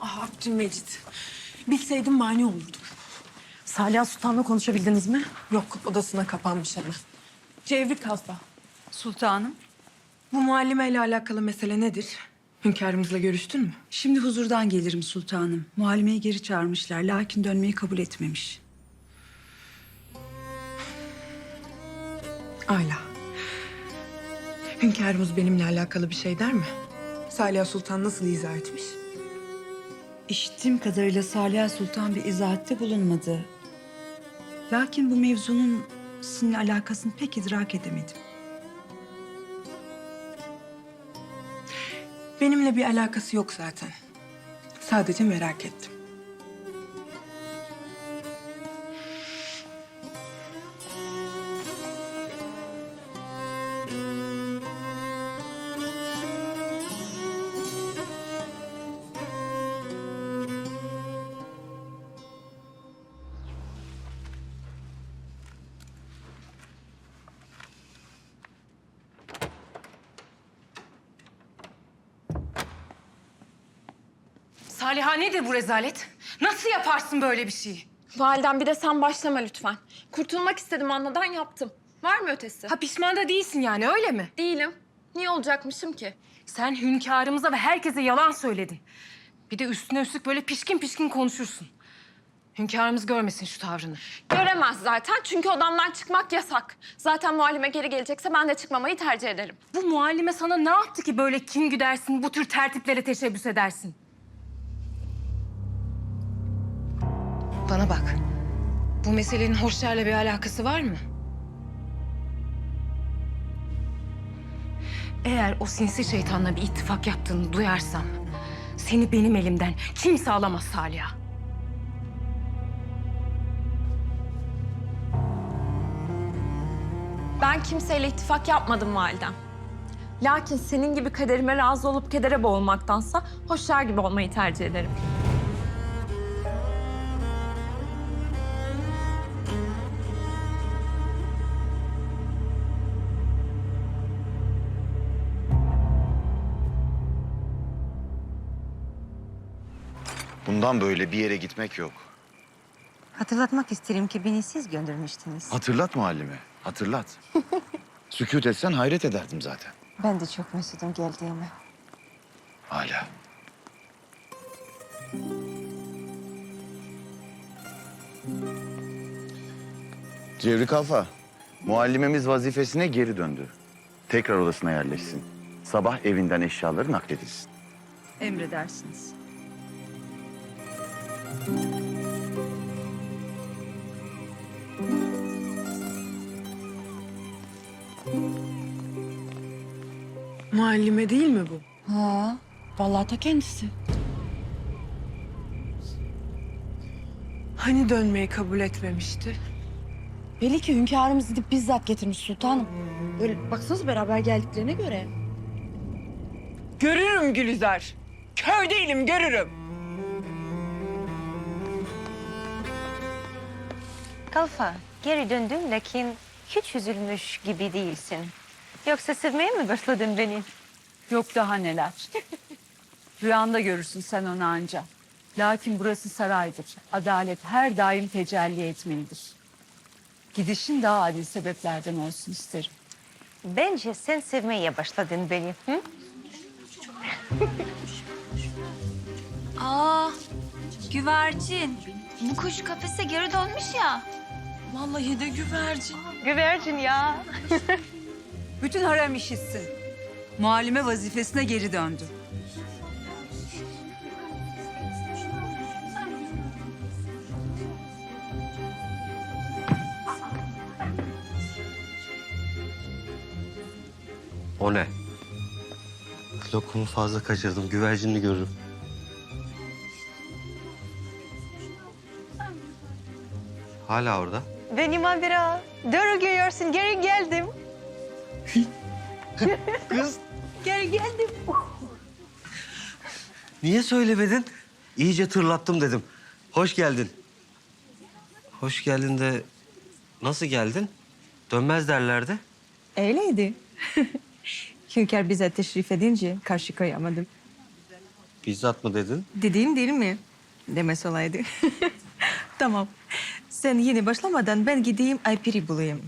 Ah Abdülmecit. Bilseydim mani olurdum. Salih Sultan'la konuşabildiniz mi? Yok odasına kapanmış hemen. Cevri Kalfa. Sultanım, Bu muallimeyle alakalı mesele nedir? Hünkârımızla görüştün mü? şimdi huzurdan gelirim sultanım. Muhallimeyi geri çağırmışlar, lakin dönmeyi kabul etmemiş. Ayla. Hünkârımız benimle alakalı bir şey der mi? Salih Sultan nasıl izah etmiş? İşittiğim kadarıyla Salih Sultan bir izahatte bulunmadı. Lakin bu mevzunun sizinle alakasını pek idrak edemedim. Benimle bir alakası yok zaten. Sadece merak ettim. Nedir bu rezalet? Nasıl yaparsın böyle bir şeyi? Validem bir de sen başlama lütfen. Kurtulmak istedim Anna'dan yaptım. Var mı ötesi? Ha pişman da değilsin yani öyle mi? Değilim. Niye olacakmışım ki? Sen hünkârımıza ve herkese yalan söyledin. Bir de üstüne üstlük böyle pişkin pişkin konuşursun. Hünkârımız görmesin şu tavrını. Göremez zaten çünkü odamdan çıkmak yasak. Zaten muallime geri gelecekse ben de çıkmamayı tercih ederim. Bu muallime sana ne yaptı ki böyle kin güdersin, bu tür tertiplere teşebbüs edersin? Bana bak. Bu meselenin hoşlarla bir alakası var mı? Eğer o sinsi şeytanla bir ittifak yaptığını duyarsam... ...seni benim elimden kimse alamaz Saliha. Ben kimseyle ittifak yapmadım validem. Lakin senin gibi kaderime razı olup kedere boğulmaktansa hoşlar gibi olmayı tercih ederim. Bundan böyle bir yere gitmek yok. Hatırlatmak isterim ki beni siz göndermiştiniz. Hatırlat muallime, hatırlat. Sükut etsen hayret ederdim zaten. Ben de çok mesudum geldiğime. Hala. Cevri Kalfa, muallimemiz vazifesine geri döndü. Tekrar odasına yerleşsin. Sabah evinden eşyaları nakledilsin. Emredersiniz. Muallime değil mi bu? Ha, vallahi ta kendisi. Hani dönmeyi kabul etmemişti? Belli ki hünkârımız gidip bizzat getirmiş sultanım. Böyle baksanız beraber geldiklerine göre. Görürüm Gülizar. Kör değilim, görürüm. Kalfa, geri döndüm lakin hiç üzülmüş gibi değilsin. Yoksa sevmeye mi başladın beni? Yok daha neler. Rüyanda görürsün sen onu anca. Lakin burası saraydır. Adalet her daim tecelli etmelidir. Gidişin daha adil sebeplerden olsun isterim. Bence sen sevmeye başladın beni. Hı? Aa, güvercin. Bu kuş kafese geri dönmüş ya. Vallahi de güvercin. Güvercin ya. Bütün harem işitsin. Muallime vazifesine geri döndü. O ne? Lokumu fazla kaçırdım. Güvercinini görürüm. Hala orada. Benim Amira. Doğru görüyorsun, geri geldim. Kız Geri geldim. niye söylemedin? İyice tırlattım dedim. Hoş geldin. Hoş geldin de nasıl geldin? Dönmez derlerdi. Öyleydi. Hünkâr bize teşrif edince karşı koyamadım. Bizzat mı dedin? Dediğim değil mi? Demesi olaydı. tamam. Sen yine başlamadan ben gideyim Alper'i bulayım.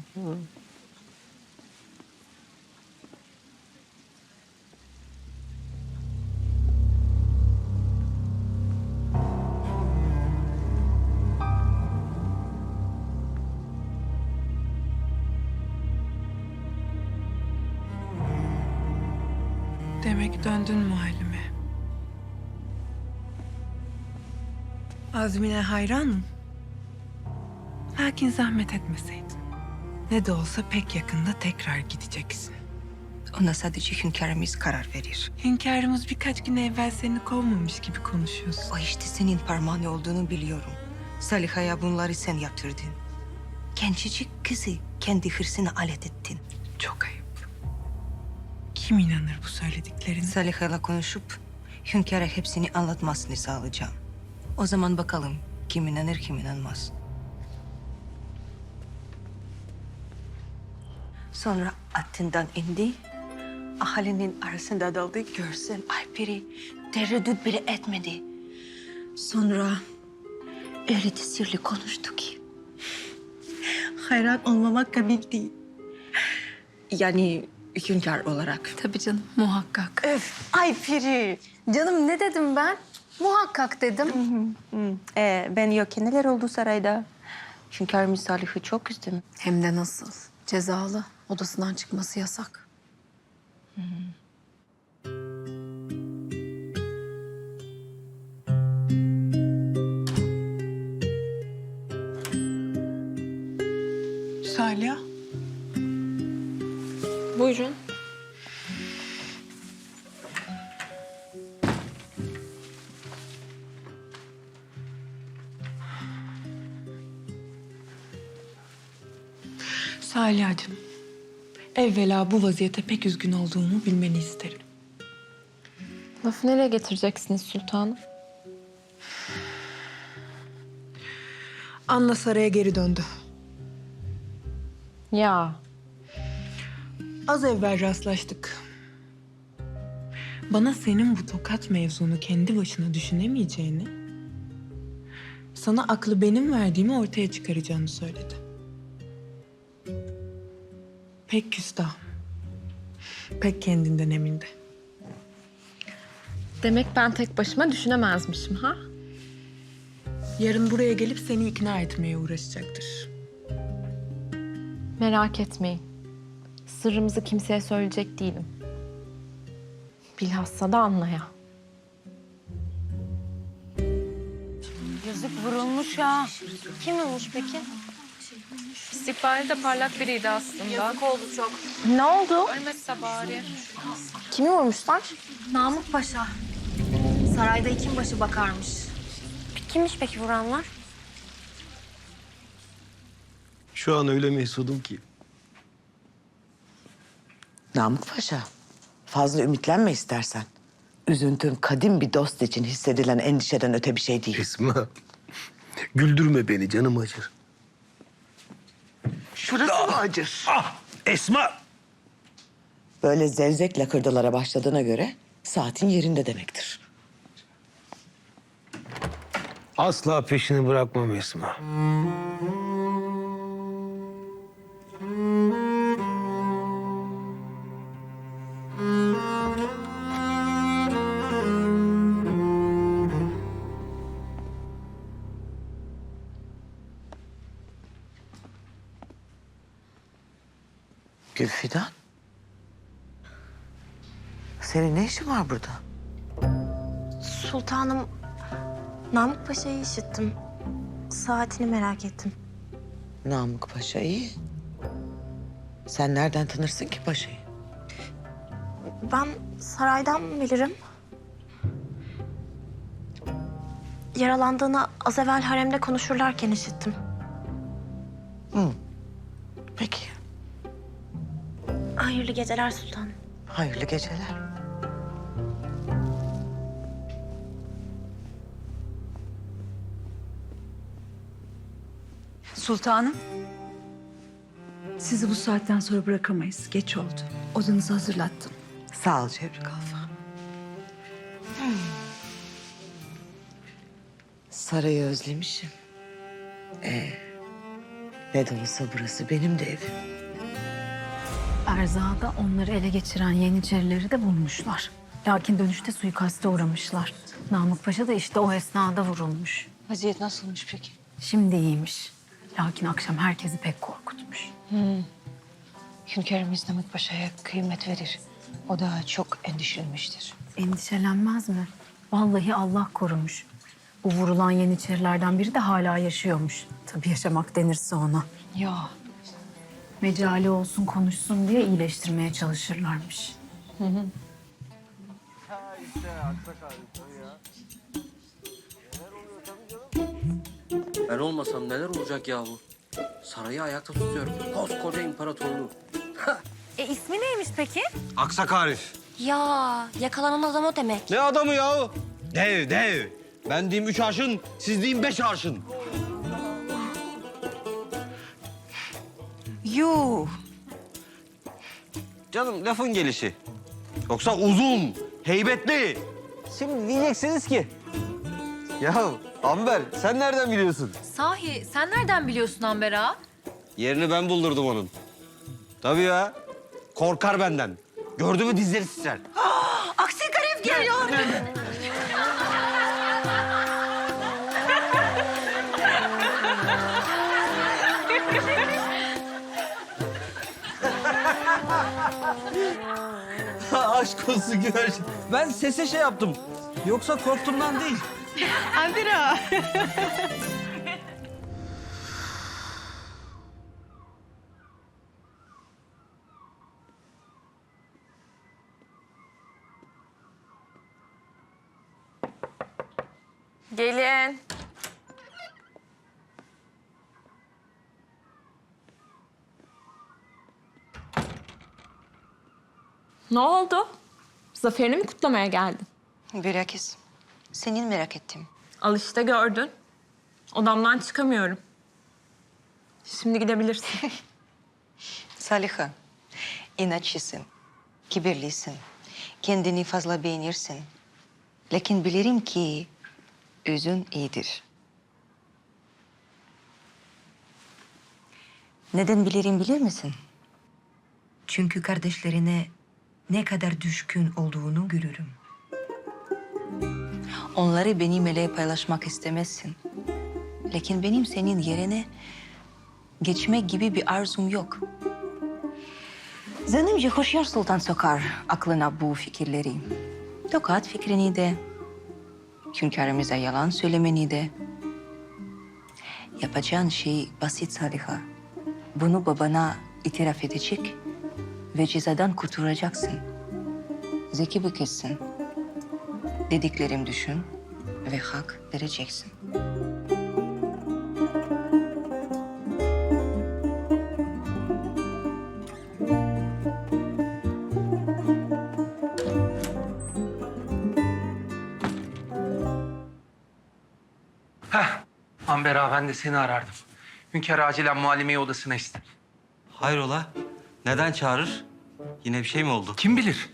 Döndün muallime. Azmine hayranım. Lakin zahmet etmeseydin. Ne de olsa pek yakında tekrar gideceksin. Ona sadece hünkârımız karar verir. Hünkârımız birkaç gün evvel seni kovmamış gibi konuşuyorsun. O işte senin parmağın olduğunu biliyorum. Saliha'ya bunları sen yaptırdın. Gencecik kızı kendi hırsına alet ettin. Çok ayıp. Kim inanır bu söylediklerine? Saliha'yla konuşup hünkâra hepsini anlatmasını sağlayacağım. O zaman bakalım kim inanır kim inanmaz. Sonra atından indi. Ahalinin arasında daldı. Görsem Alper'i tereddüt bile etmedi. Sonra öyle tesirli konuştu ki. Hayran olmamak kabil değil. Yani hünkâr olarak. Tabii canım muhakkak. Öf, Alper'i. Canım ne dedim ben? Muhakkak dedim. Ee, ben yokken neler oldu sarayda? Hünkârımız Salih'i çok üzdüm. Hem de nasıl? Cezalı. Odasından çıkması yasak. Salih. Buyurun. Salih'cığım. Evvela bu vaziyete pek üzgün olduğumu bilmeni isterim. Lafı nereye getireceksiniz sultanım? Anna saraya geri döndü. Ya Az evvel rastlaştık. Bana senin bu tokat mevzunu kendi başına düşünemeyeceğini, sana aklı benim verdiğimi ortaya çıkaracağını söyledi. Pek küstah. Pek kendinden emindi. demek ben tek başıma düşünemezmişim ha? Yarın buraya gelip seni ikna etmeye uğraşacaktır. Merak etmeyin. Sırrımızı kimseye söyleyecek değilim. Bilhassa da Anna'ya. Yazık vurulmuş ya. Kim olmuş peki? İstikbali de parlak biriydi aslında. Ne oldu? Ölmezse bari. Kimi vurmuşlar? Namık Paşa. Sarayda hekim başı bakarmış. Kimmiş peki vuranlar? Şu an öyle mesudum ki. Namık Paşa, fazla ümitlenme istersen. Üzüntün kadim bir dost için hissedilen endişeden öte bir şey değil. Esma. Güldürme beni canım acır. Şurası mı acır? Ah Esma. Böyle zevzek lakırdılara başladığına göre saatin yerinde demektir. Asla peşini bırakmam Esma. Gülfidan. Senin ne işin var burada? Sultanım, Namık Paşa'yı işittim. Saatini merak ettim. Namık Paşa iyi. Sen nereden tanırsın ki paşayı? Ben saraydan bilirim. Yaralandığını az evvel haremde konuşurlarken işittim. Peki, Hayırlı geceler sultanım. hayırlı geceler. Sultanım. Sizi bu saatten sonra bırakamayız. Geç oldu. Odanızı hazırlattım. Sağ ol Cevri Kalfa. Sarayı özlemişim. Ee, ne de olsa burası benim de evim. Erzada onları ele geçiren Yeniçerileri de bulmuşlar. Lakin dönüşte suikaste uğramışlar. Namık Paşa da işte o esnada vurulmuş. Vaziyet nasılmış peki? Şimdi iyiymiş. Lakin akşam herkesi pek korkutmuş. Hünkârımız Namık Paşa'ya kıymet verir. O da çok endişelenmiştir. Endişelenmez mi? Vallahi Allah korumuş. Bu vurulan Yeniçerilerden biri de hala yaşıyormuş. Tabii yaşamak denirse ona. Ya Mecali olsun konuşsun diye iyileştirmeye çalışırlarmış. Ben olmasam neler olacak yahu? Sarayı ayakta tutuyorum. Koskoca imparatorluğu. E ismi neymiş peki? Aksak Arif. Ya yakalanan adam o demek. Ne adamı yahu? Dev, dev. Ben diyeyim üç arşın, siz deyin beş arşın. Yuh. Canım lafın gelişi. Yoksa uzun, heybetli. Şimdi diyeceksiniz ki... Ya Amber sen nereden biliyorsun? Sahi sen nereden biliyorsun Amber ağa? Yerini ben buldurdum onun. Tabii ya. Korkar benden. Gördü mü dizleri titrer. Aksi garip geliyor. Aşk olsun güvercin. Ben sese şey yaptım. Yoksa korktuğumdan değil. Gelin. Ne oldu? Zaferini mi kutlamaya geldin? Bilakis senin merak ettim. Al işte gördün. Odamdan çıkamıyorum. Şimdi gidebilirsin. Saliha, inatçısın, kibirlisin, kendini fazla beğenirsin. Lakin bilirim ki özün iyidir. Neden bilirim bilir misin? Çünkü kardeşlerine ne kadar düşkün olduğunu görürüm. Onları benimle paylaşmak istemezsin. Lakin benim senin yerine geçmek gibi bir arzum yok. Zannımca Hoşyar Sultan sokar aklına bu fikirleri. Tokat fikrini de, hünkârımıza yalan söylemeni de. Yapacağın şey basit Saliha. Bunu babana itiraf edecek ve cezadan kurtulacaksın. Zeki bir kızsın. Dediklerim düşün ve hak vereceksin. Heh, Amber ağa ben de seni arardım. Hünkâr acilen muallimeyi odasına ister. Hayrola? Neden çağırır? Yine bir şey mi oldu? Kim bilir?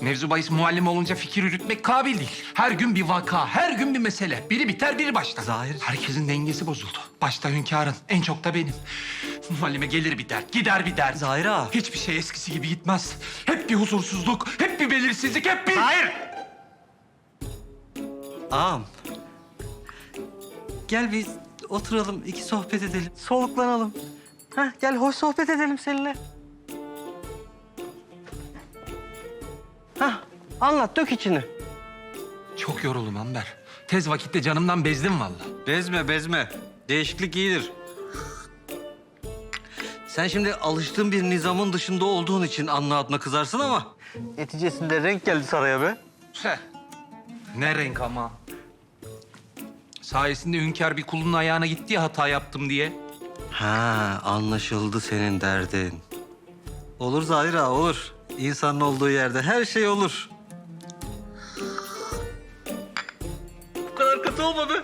Mevzu bahis muallime olunca fikir yürütmek kabil değil. Her gün bir vaka, her gün bir mesele. Biri biter, biri başlar. Zahir. Herkesin dengesi bozuldu. Başta hünkârın, en çok da benim. Muallime gelir bir dert, gider bir dert. Zahir ağa. Hiçbir şey eskisi gibi gitmez. Hep bir huzursuzluk, hep bir belirsizlik, hep bir... Hayır. Ağam. Gel biz oturalım, iki sohbet edelim. Soluklanalım. Heh, gel hoş sohbet edelim seninle. Hah, anlat, dök içini. Çok yoruldum Amber. Tez vakitte canımdan bezdim vallahi. Bezme, bezme. Değişiklik iyidir. Sen şimdi alıştığın bir nizamın dışında olduğun için anla kızarsın ama... Neticesinde renk geldi saraya be. Heh. Ne renk ama. Sayesinde hünkâr bir kulun ayağına gitti ya hata yaptım diye. Ha, anlaşıldı senin derdin. Olur Zahir ağa, olur. İnsanın olduğu yerde her şey olur. Bu kadar kötü olma be.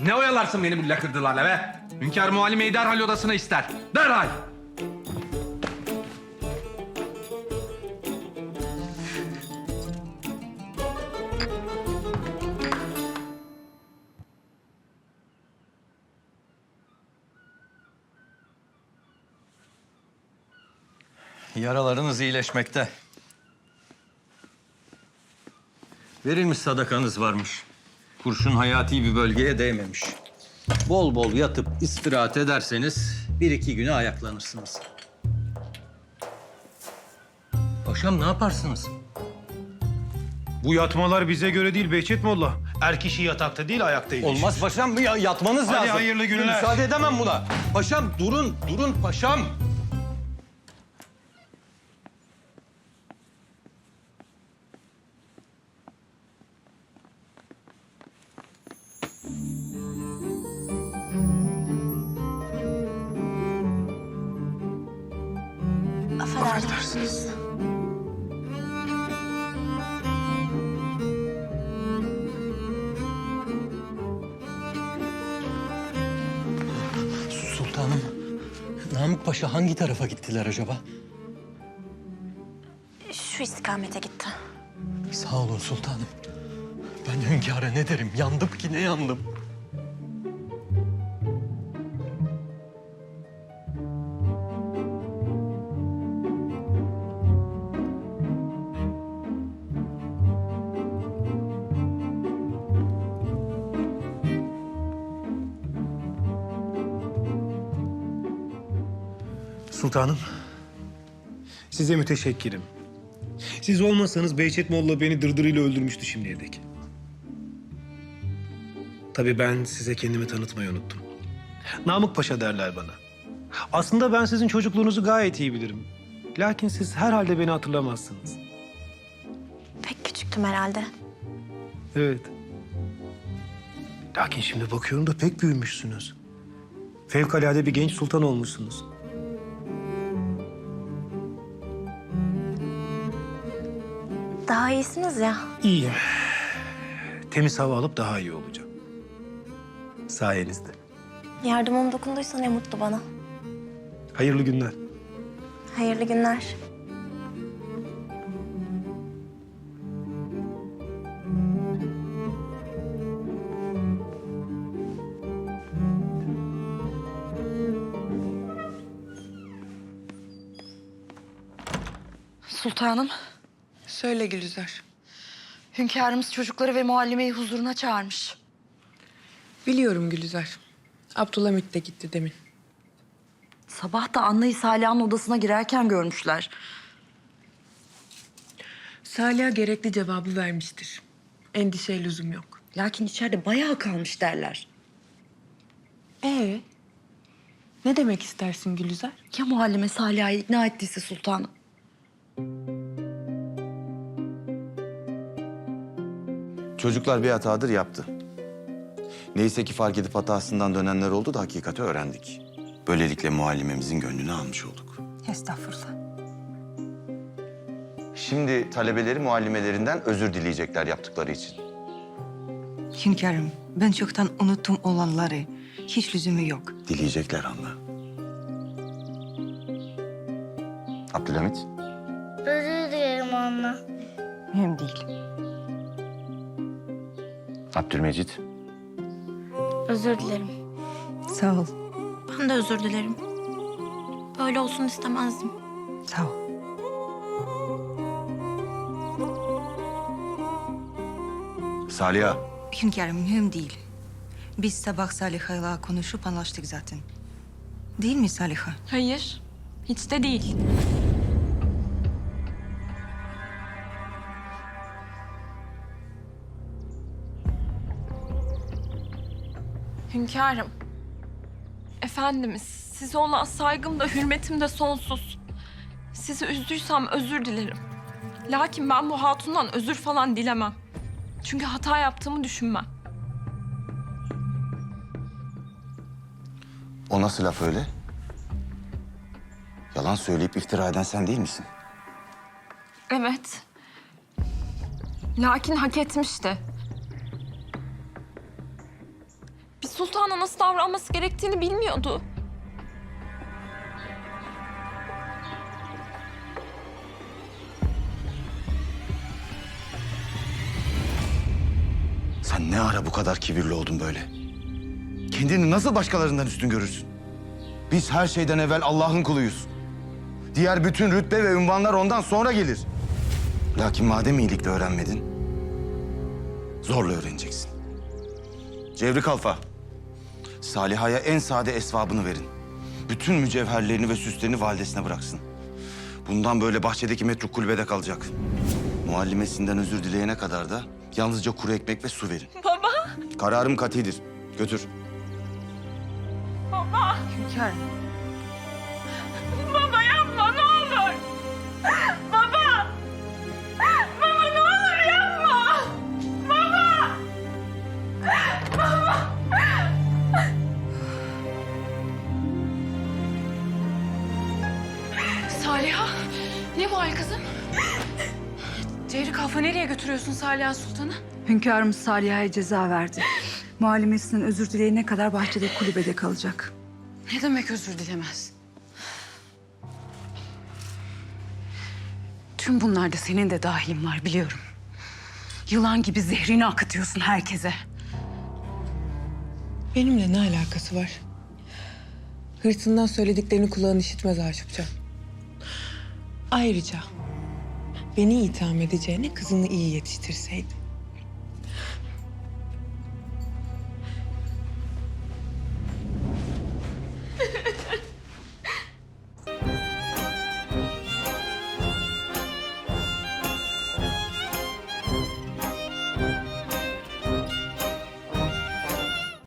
Ne oyalarsın beni bu lakırdılarla be? Hünkâr muallimeyi derhal odasına ister. Derhal. Yaralarınız iyileşmekte. Verilmiş sadakanız varmış. Kurşun hayati bir bölgeye değmemiş. Bol bol yatıp istirahat ederseniz bir iki güne ayaklanırsınız. Paşam ne yaparsınız? Bu yatmalar bize göre değil Behçet Molla. Er kişi yatakta değil ayakta iyileşir. Olmaz paşam ya yatmanız Hadi lazım. hayırlı günler. Müsaade edemem buna. Paşam durun, durun paşam. Affedersiniz. Sultanım, Namık Paşa hangi tarafa gittiler acaba? Şu istikamete gitti. Sağ olun sultanım. Ben hünkâra ne derim? Yandım ki ne yandım. Sultanım, size müteşekkirim. Siz olmasanız Behçet Molla beni dırdırıyla öldürmüştü şimdiye dek. Tabii ben size kendimi tanıtmayı unuttum. Namık Paşa derler bana. Aslında ben sizin çocukluğunuzu gayet iyi bilirim. Lakin siz herhalde beni hatırlamazsınız. Pek küçüktüm herhalde. Evet. Lakin şimdi bakıyorum da pek büyümüşsünüz. Fevkalade bir genç sultan olmuşsunuz. Daha iyisiniz ya. İyiyim. Temiz hava alıp daha iyi olacağım. Sayenizde. Yardımım dokunduysa ne mutlu bana. Hayırlı günler. Hayırlı günler. Sultanım, Söyle Gülizar. hünkârımız çocukları ve muallimeyi huzuruna çağırmış. Biliyorum Gülizar. Abdülhamit de gitti demin. Sabah da Anna'yı Saliha'nın odasına girerken görmüşler. Salih gerekli cevabı vermiştir. Endişeye lüzum yok. Lakin içeride bayağı kalmış derler. Ee, ne demek istersin Gülizar? Ya muallime Saliha'yı ikna ettiyse sultanım? Çocuklar bir hatadır yaptı. Neyse ki fark edip hatasından dönenler oldu da hakikati öğrendik. Böylelikle muallimemizin gönlünü almış olduk. Estağfurullah. Şimdi talebeleri muallimelerinden özür dileyecekler yaptıkları için. Hünkârım, ben çoktan unuttum olanları. Hiç lüzumu yok. Dileyecekler anla. Abdülhamit, Özür dilerim anne. Mühim değil. Abdülmecit. Özür dilerim. Sağ ol. Ben de özür dilerim. Böyle olsun istemezdim. Sağ ol. Saliha. Hünkârım mühim değil. Biz sabah Saliha'yla konuşup anlaştık zaten. Değil mi Saliha? Hayır, hiç de değil. Hünkârım, efendimiz, size olan saygım da hürmetim de sonsuz. Sizi üzdüysem özür dilerim. Lakin ben bu hatundan özür falan dilemem. Çünkü hata yaptığımı düşünmem. O nasıl laf öyle? Yalan söyleyip iftira eden sen değil misin? Evet. Lakin hak etmişti. Sultana nasıl davranması gerektiğini bilmiyordu. Sen ne ara bu kadar kibirli oldun böyle? Kendini nasıl başkalarından üstün görürsün? Biz her şeyden evvel Allah'ın kuluyuz. Diğer bütün rütbe ve ünvanlar ondan sonra gelir. Lakin madem iyilikle öğrenmedin, zorla öğreneceksin. Cevri Kalfa, Saliha'ya en sade esvabını verin. Bütün mücevherlerini ve süslerini validesine bıraksın. Bundan böyle bahçedeki metruk kulübede kalacak. Muallimesinden özür dileyene kadar da yalnızca kuru ekmek ve su verin. Baba. Kararım katidir. Götür. Baba. Hünkârım. Kalfa nereye götürüyorsun Saliha Sultan'ı? Hünkârımız Saliha'ya ceza verdi. Muallimesinden özür dileyene kadar bahçede kulübede kalacak. Ne demek özür dilemez? Tüm bunlarda senin de dahilin var biliyorum. Yılan gibi zehrini akıtıyorsun herkese. Benimle ne alakası var? Hırsından söylediklerini kulağın işitmez Aşıkça. Ayrıca beni itham edeceğine kızını iyi yetiştirseydin.